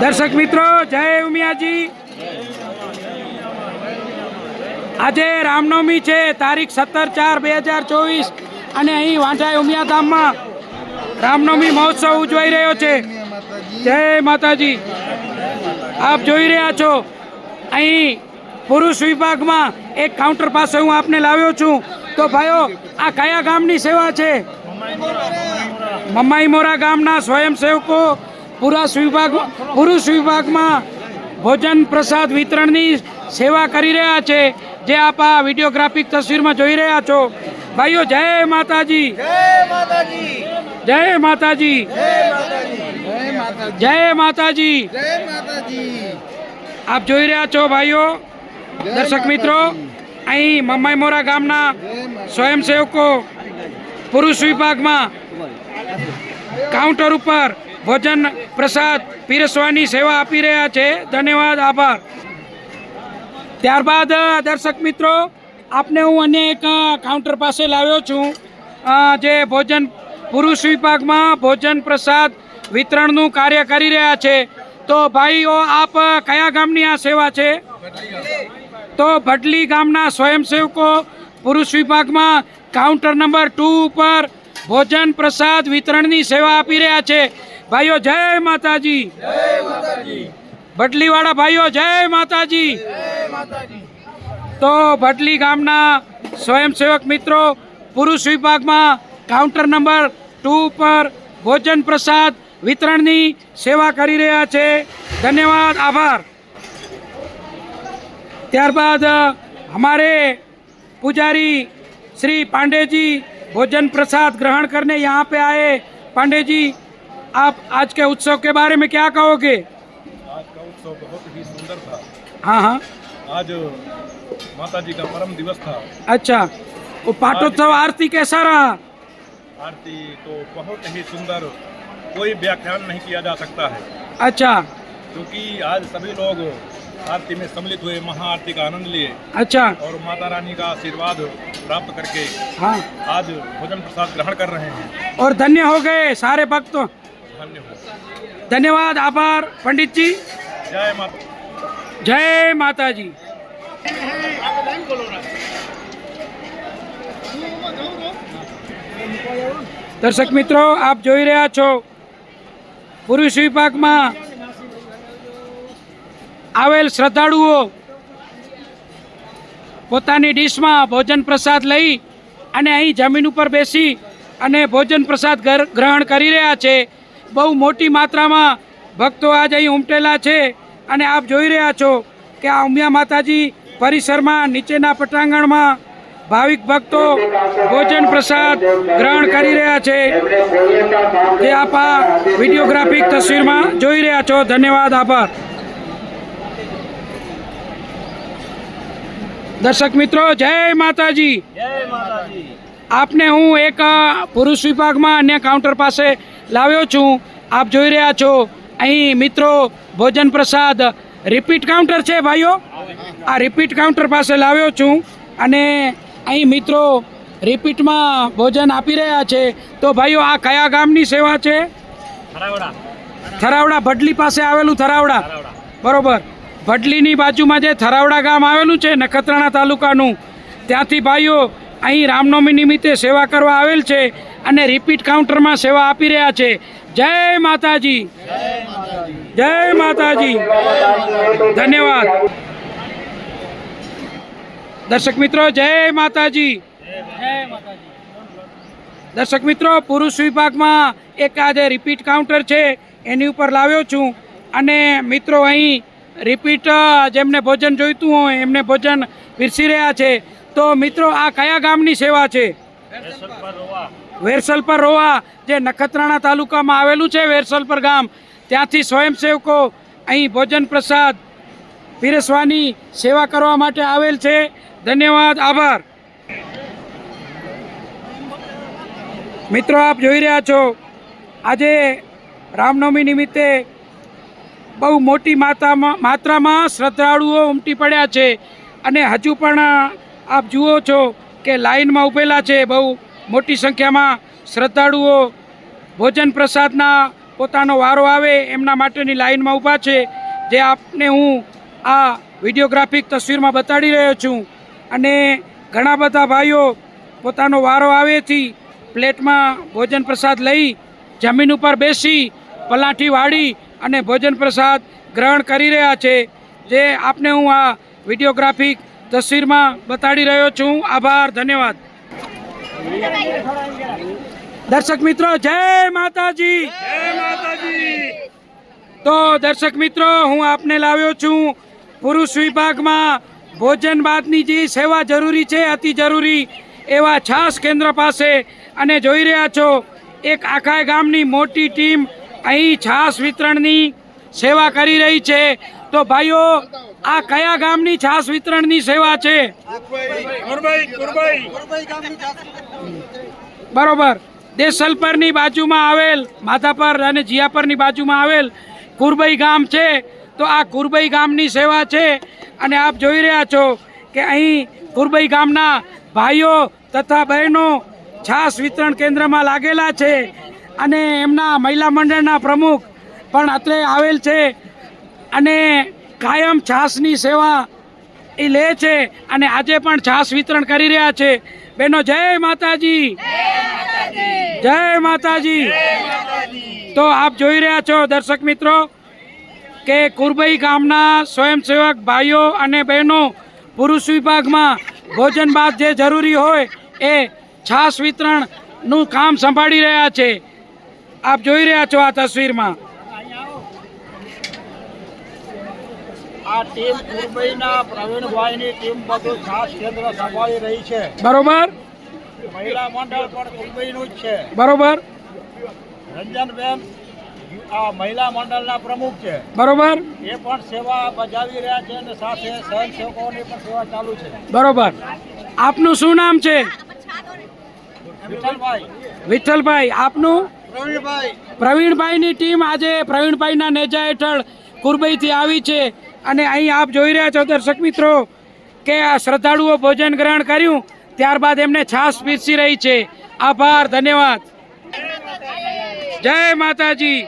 દર્શક મિત્રો, જય ઉમિયાજી. આજે રામનવમી છે, તારીખ સત્તર ચાર બે હજાર ચોવીસ. અને અહીં વાંઢાઈ ઉમિયા ધામમાં રામનવમી મહોત્સવ ઉજવાઈ રહ્યો છે. જય માતાજી. આપ જોઈ રહ્યા છો, અહીં પુરુષ વિભાગમાં એક કાઉન્ટર પાસે હું આપને લાવ્યો છું. તો ભાઈઓ, આ કયા ગામની સેવા છે? મમ્માઈ મોરા ગામના સ્વયંસેવકો પુરુષ વિભાગ પુરુષ વિભાગમાં ભોજન પ્રસાદ વિતરણની સેવા કરી રહ્યા છે જે આપ આ વિડીયોગ્રાફિક તસવીરમાં જોઈ રહ્યા છો. ભાઈઓ જય માતાજી. જય માતાજી. જય માતાજી. આપ જોઈ રહ્યા છો ભાઈઓ દર્શક મિત્રો અહીં મમ્માઈ મોરા ગામના સ્વયંસેવકો પુરુષ વિભાગમાં કાઉન્ટર ઉપર ભોજન પ્રસાદ પીરસવાની સેવા આપી રહ્યા છે. ધન્યવાદ, આભાર. ત્યારબાદ દર્શક મિત્રો, આપને હું અન્ય એક કાઉન્ટર પાસે લાવ્યો છું. જે ભોજન, પુરુષ વિભાગમાં ભોજન પ્રસાદ વિતરણનું કાર્ય કરી રહ્યા છે. તો ભાઈઓ, આપ કયા ગામની આ સેવા છે? તો ભટલી ગામના સ્વયંસેવકો પુરુષ વિભાગમાં કાઉન્ટર નંબર ટુ ઉપર ભોજન પ્રસાદ વિતરણની સેવા આપી રહ્યા છે. ભાઈઓ, જય માતાજી. ભટલીવાળા ભાઈઓ, જય માતાજી. તો ભટલી ગામના સ્વયંસેવક મિત્રો, પુરુષ વિભાગમાં કાઉન્ટર નંબર ટુ પર ભોજન પ્રસાદ વિતરણની સેવા કરી રહ્યા છે. ધન્યવાદ, આભાર. ત્યારબાદ, અમારે પૂજારી શ્રી પાંડેજી भोजन प्रसाद ग्रहण करने यहाँ पे आए। पांडे जी आप आज के उत्सव के बारे में क्या कहोगे? आज का उत्सव बहुत ही सुंदर था। हाँ हाँ। आज माता जी का परम दिवस था। अच्छा वो पाटोत्सव आरती कैसा रहा? आरती तो बहुत ही सुंदर कोई व्याख्यान नहीं किया जा सकता है। अच्छा। क्योंकि आज सभी लोग आरती में सम्मिलित हुए महाआरती का आनंद लिए अच्छा और माता रानी का आशीर्वाद प्राप्त करके हाँ आज भोजन प्रसाद ग्रहण कर रहे हैं और धन्य हो गए सारे भक्तों धन्य हो धन्यवाद आभार पंडित जी जय माता जय माता जी દર્શક મિત્રો આપ જોઈ રહ્યા છો પુરુષ વિભાગમાં આવેલ શ્રદ્ધાળુઓ પોતાની ડીશમાં ભોજન પ્રસાદ લઈ અને અહીં જમીન ઉપર બેસી અને ભોજન પ્રસાદ ગ્રહણ કરી રહ્યા છે. બહુ મોટી માત્રામાં ભક્તો આજ અહીં ઉમટેલા છે અને આપ જોઈ રહ્યા છો કે આ ઉમિયા માતાજી પરિસરમાં નીચેના પટાંગણમાં ભાવિક ભક્તો ભોજન પ્રસાદ ગ્રહણ કરી રહ્યા છે. જે આપ આ વિડીયોગ્રાફિક તસવીરમાં જોઈ રહ્યા છો. ધન્યવાદ, આભાર. દર્શક મિત્રો જય માતાજી. આપને હું એક પુરુષ વિભાગમાં અન્ય કાઉન્ટર પાસે લાવ્યો છું. આપ જોઈ રહ્યા છો. અહીં મિત્રો ભોજન પ્રસાદ રિપીટ કાઉન્ટર છે ભાઈઓ. આ રિપીટ કાઉન્ટર પાસે લાવ્યો છું. અને અહીં મિત્રો રિપીટમાં ભોજન આપી રહ્યા છે. તો ભાઈઓ આ કયા ગામની સેવા છે? થરાવડા. ભડલી પાસે આવેલું થરાવડા. બરોબર. ભડલીની બાજુમાં જે થરાવડા ગામ આવેલું છે, નખત્રાણા તાલુકાનું, ત્યાંથી ભાઈઓ અહીં રામનવમી નિમિત્તે સેવા કરવા આવેલ છે અને રિપીટ કાઉન્ટરમાં સેવા આપી રહ્યા છે. જય માતાજી. જય માતાજી. ધન્યવાદ. દર્શક મિત્રો, જય માતાજી. દર્શક મિત્રો, પુરુષ વિભાગમાં એક આજે રિપીટ કાઉન્ટર છે, એની ઉપર લાવ્યો છું. અને મિત્રો, અહીં રિપીટ જેમને ભોજન જોઈતું હોય, એમને ભોજન પીરસી રહ્યા છે. તો મિત્રો, આ કયા ગામની સેવા છે? વેરસલપર રોવા, જે નખત્રાણા તાલુકામાં આવેલું છે વેરસલપર ગામ. ત્યાંથી સ્વયંસેવકો અહીં ભોજન પ્રસાદ, પીરસવાની સેવા કરવા માટે આવેલ છે. ધન્યવાદ, આભાર. મિત્રો, આપ જોઈ રહ્યા છો, આજે રામનવમી નિમિત્તે બહુ મોટી માત્રામાં માત્રામાં શ્રદ્ધાળુઓ ઉમટી પડ્યા છે. અને હજુ પણ આપ જુઓ છો કે લાઇનમાં ઊભેલા છે બહુ મોટી સંખ્યામાં શ્રદ્ધાળુઓ. ભોજન પ્રસાદના પોતાનો વારો આવે એમના માટેની લાઇનમાં ઊભા છે. જે આપને હું આ વિડીયોગ્રાફિક તસવીરમાં બતાડી રહ્યો છું. અને ઘણા બધા ભાઈઓ પોતાનો વારો આવેથી પ્લેટમાં ભોજન પ્રસાદ લઈ જમીન ઉપર બેસી, પલાઠી વાળી અને ભોજન પ્રસાદ ગ્રહણ કરી રહ્યા છે. જે આપને હું આ વિડીયોગ્રાફિક તસવીરમાં બતાડી રહ્યો છું. આભાર ધન્યવાદ. દર્શક મિત્રો જય માતાજી. જય માતાજી. તો દર્શક મિત્રો હું આપને લાવ્યો છું પુરુષ વિભાગમાં ભોજન બાદની જે સેવા જરૂરી છે અતિ જરૂરી એવા છાસ કેન્દ્ર પાસે. અને જોઈ રહ્યા છો એક આખા ગામની મોટી ટીમ અહીં છાસ વિતરણની સેવા કરી રહી છે. તો ભાઈઓ, આ કયા ગામની છાસ વિતરણની સેવા છે? બરોબર. દેસલપરની બાજુમાં આવેલ, માધાપર અને જીયાપરની બાજુમાં આવેલ કુરબઈ ગામ છે. તો આ કુરબઈ ગામની સેવા છે. અને આપ જોઈ રહ્યા છો કે અહીં કુરબઈ ગામના ભાઈઓ તથા બહેનો છાસ વિતરણ કેન્દ્રમાં લાગેલા છે. અને એમના મહિલા મંડળના પ્રમુખ પણ અત્રે આવેલ છે અને કાયમ છાસની સેવા એ લે છે અને આજે પણ છાસ વિતરણ કરી રહ્યા છે. બેનો જય માતાજી. જય માતાજી. તો આપ જોઈ રહ્યા છો દર્શક મિત્રો કે કુરબઈ ગામના સ્વયંસેવક ભાઈઓ અને બહેનો પુરુષ વિભાગમાં ભોજન બાદ જે જરૂરી હોય એ છાસ વિતરણનું કામ સંભાળી રહ્યા છે. આપ જોઈ રહ્યા છો આ તસવીરમાં. આ ટીમ મુંબઈના પ્રવીણભાઈની ટીમ બધું ખાસ કેન્દ્ર સંભાળી રહી છે. બરોબર? મહિલા મંડળ પણ મુંબઈનું જ છે. બરોબર? રંજનબેન આ મહિલા મંડળના પ્રમુખ છે. બરોબર? એ પણ સેવા બજાવી રહ્યા છે અને સાથે સ્વયંસેવકોની પણ સેવા ચાલુ છે. બરોબર. આપનું શું નામ છે? વિઠ્ઠલભાઈ. વિઠ્ઠલભાઈ આપનું? પ્રવીણભાઈની ટીમ આજે પ્રવીણભાઈના નેજા હેઠળ કુરબઈથી આવી છે અને અહીં આપ જોઈ રહ્યા છો દર્શક મિત્રો કે આ શ્રદ્ધાળુઓ ભોજન ગ્રહણ કર્યું, ત્યારબાદ એમને છાશ પીરસી રહી છે. આભાર, ધન્યવાદ. જય માતાજી.